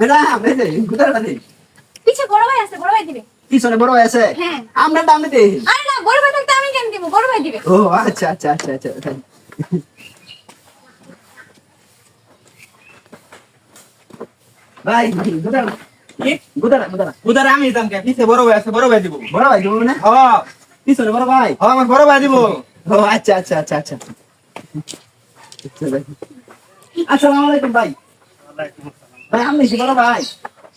Madam এই যে গুদারাটা দিন পিছে বড় ভাই আছে বড় ভাই দিবে। পিছনে বড় ভাই আছে? হ্যাঁ। আমরা দামে দিই। আরে না বড় ভাই থাকতে আমি কেন দিব? বড় ভাই দিবে। ও আচ্ছা আচ্ছা আচ্ছা আচ্ছা ভাই গুদারা গুদারা গুদারা উদার আমি দিতাম কে পিছে বড় ভাই আছে বড় ভাই দিব। বড় ভাই দেবো না হ্যাঁ পিছনে বড় ভাই। হ্যাঁ আমার বড় ভাই দিব। ও আচ্ছা আচ্ছা আচ্ছা আচ্ছা। আচ্ছা ভাই। আসসালামু আলাইকুম ভাই। ভাই আপনি কি বড় ভাই।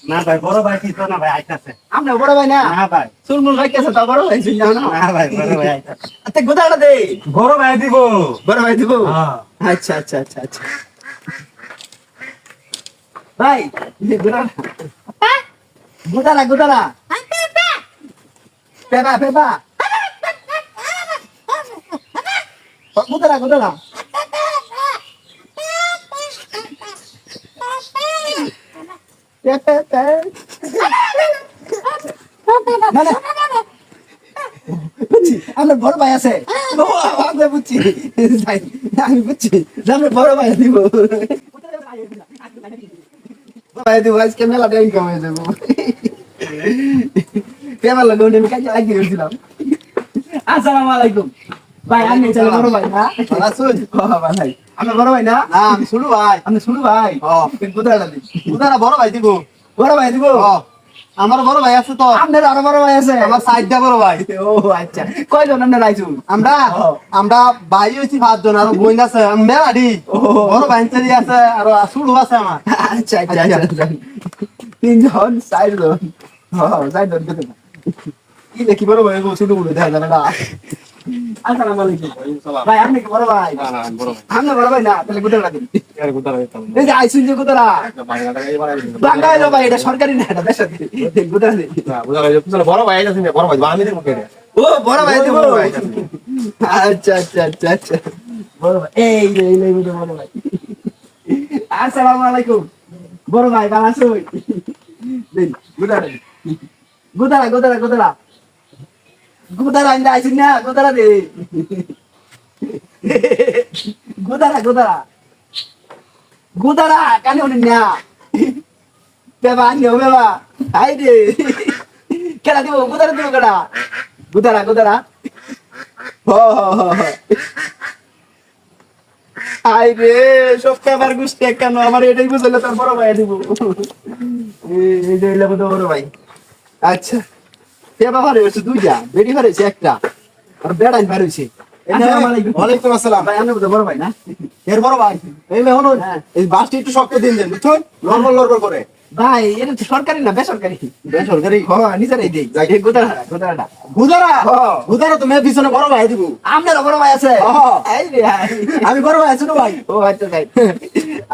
না ভাই বড় ভাই কি না ভাই আইতাছে। আপনার বড় ভাই না? না ভাই। চুলমুল ভাই তা বড় ভাই শুনি না না ভাই বড় ভাই আইতাছে। আচ্ছা গুদারা দে। বড় ভাই দিব। বড় ভাই দিব? হ্যাঁ। আচ্ছা আচ্ছা আচ্ছা আচ্ছা। ভাই গুদারা আপা গুদারা গুদারা আপা আপা পেপা পেপা গুদারা গুদারা পেপে পে না না বুঝছি বড় ভাই আছে। আমি বুঝছি। আমি বুঝছি বড় ভাই দিব। ভাই ভাই আমি বড় ভাই? ভাই। আপনার বড় ভাই না? না আমি শুনু ভাই। আপনি শুরু ভাই। কোথায় বড় ভাই দিব? বড় ভাই দিব? আমার বড় ভাই আছে তো। আপনার আরও বড় ভাই আছে। আমার সাইডটা বড় ভাই। ও আচ্ছা। কয়জন আপনার আইছুন আমরা আমরা ভাই হইছি পাঁচজন আর বোন আছে। মেলাডি। বড় ভাই চারি আছে আর শুরু আছে আমার। আচ্ছা আচ্ছা আচ্ছা। তিনজন চারজন। ও চারজন কি দেখি বড় ভাই শুরু করে দেখা যাবে না। আসসালামু আলাইকুম ভাই আপনি কি বড় ভাই? বড় ভাই। আপনি বড় ভাই না তাহলে কোথায় দিন। আর কোথায় যাইতাম এই যে আইছুন যে কোথায় বাংলাটা এবারে বাঙ্গাইলো ভাই এটা সরকারি না এটা বেসরকারি। কোথায় দিন না বুঝা গেছে পিছনে বড় ভাই আছে বড় ভাই আমি দেব ও বড় ভাই দিব বড় ভাই। আছে। আচ্ছা আচ্ছা আচ্ছা আচ্ছা। বড় ভাই এই রে এই রে বড় ভাই। আসসালামু আলাইকুম বড় ভাই ভালো আছো? দিন গুদারা গুদারা গুদারা গুদারা গুদারা আইন্দা আইছিস না, গুদারা দে। গুদারা গুদারা। গুদারা, কানে উনি না। বেবা আনিও বেবা। হাই রে কেডা দিব, গুদারা দিব কেডা? গুদারা গুদারা। হ। আই রে, সব পেপার গুছতে কেন, আমার এটাই বুঝলে তার বড় ভাই দিব। এই- যে বড় ভাই। আচ্ছা। পেপার ভারে হয়েছে দুইটা বেডি ভারে হয়েছে একটা আর বেড়াই ভারে হয়েছে। ওয়ালাইকুম আসসালাম। ভাই আনন্দ বড় ভাই না? এর বড় ভাই। এই মেহন হ্যাঁ। এই বাসটি একটু শক্ত দিন দেন বুঝছ লড়বড় লড়বড় করে। ভাই এটা তো সরকারি না বেসরকারি। বেসরকারি? হ্যাঁ নিজেরাই দেই। যাই। এই গোদারা গোদারাটা বুধারা। বুধারা তুমি পিছনে বড় ভাই দিব। আপনার বড় ভাই আছে। এই রে আমি বড় ভাই আছি না ভাই। ও আচ্ছা ভাই।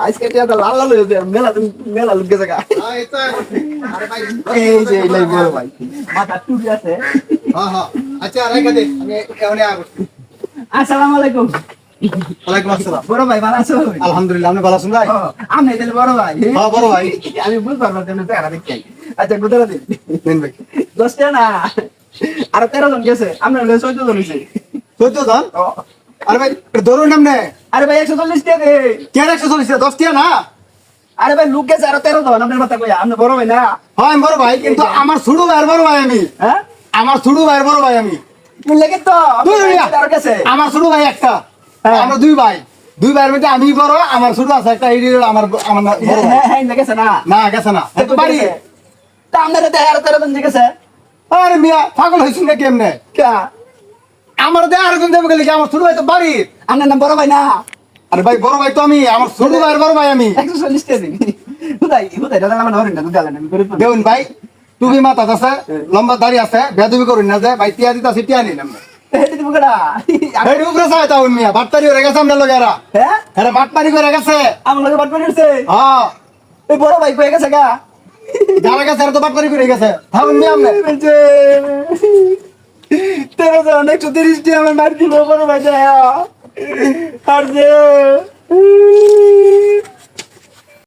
আজকে টিয়া তো লাল লাল হয়ে মেলা মেলা লুকে জায়গা। এই যে এই বড় ভাই। মাথা আছে। আচ্ছা রেখে দে আমি এখানে আসসালামু আলাইকুম। ওয়ালাইকুম আসসালাম। বড় ভাই ভালো আছো? আলহামদুলিল্লাহ আপনি ভালো আছেন ভাই? আমি তাহলে বড় ভাই। হ্যাঁ, বড় ভাই। আমি বুঝতে চেহারা আচ্ছা গোদারা দিন। নেন ভাই। দশটা না? আর তেরো জন গেছে। আপনার হলে চোদ্দ জন হয়েছে চোদ্দ জন? আরে ভাই ধরুন নামনে আরে ভাই একশো চল্লিশ টাকা দে। কে একশো চল্লিশ দশ না? আরে ভাই লোক গেছে আরও তেরো জন। আপনার কথা কইয়া আপনি বড় ভাই না? হয় আমি বড় ভাই কিন্তু আমার ছোট ভাইয়ের বড় ভাই আমি। হ্যাঁ? আমার ছোট ভাইয়ের বড় ভাই আমি। লেগে তো আমার ছোট ভাই একটা। হ্যাঁ। আমরা দুই ভাই। দুই ভাইয়ের মধ্যে আমি বড় আমার ছোট আছে একটা এই আমার আমার না- বড় ভাই। হ্যাঁ হ্যাঁ না। না গেছে না। এত বাড়ি। তা আপনার দেয় তেরো জন গেছে আরে মিয়া পাগল হয়েছিল না কেমনে আমার দেয় আরেকজন দেবে গেলে আমার ছোট ভাই তো বাড়ি? আপনার নাম বড় ভাই না? আরে ভাই বড় ভাই তো আমি আমার ছোট ভাইয়ের বড় ভাই আমি। একশো চল্লিশ। দেউন ভাই টুপি মাথা আছে লম্বা দাড়ি আছে বেদবি করুন না যে ভাই টিয়া দিতা টিয়া নিন আমরা হয়ে আমরা হ্যাঁ। আমার বড় ভাই কয়ে গেছে গা। যারা গেছে তো বাটপারি করে গেছে। থাকুন মিয়া আপনি। তেরো জন একশো তিরিশ আমার মার দিব বড় ভাই আর যে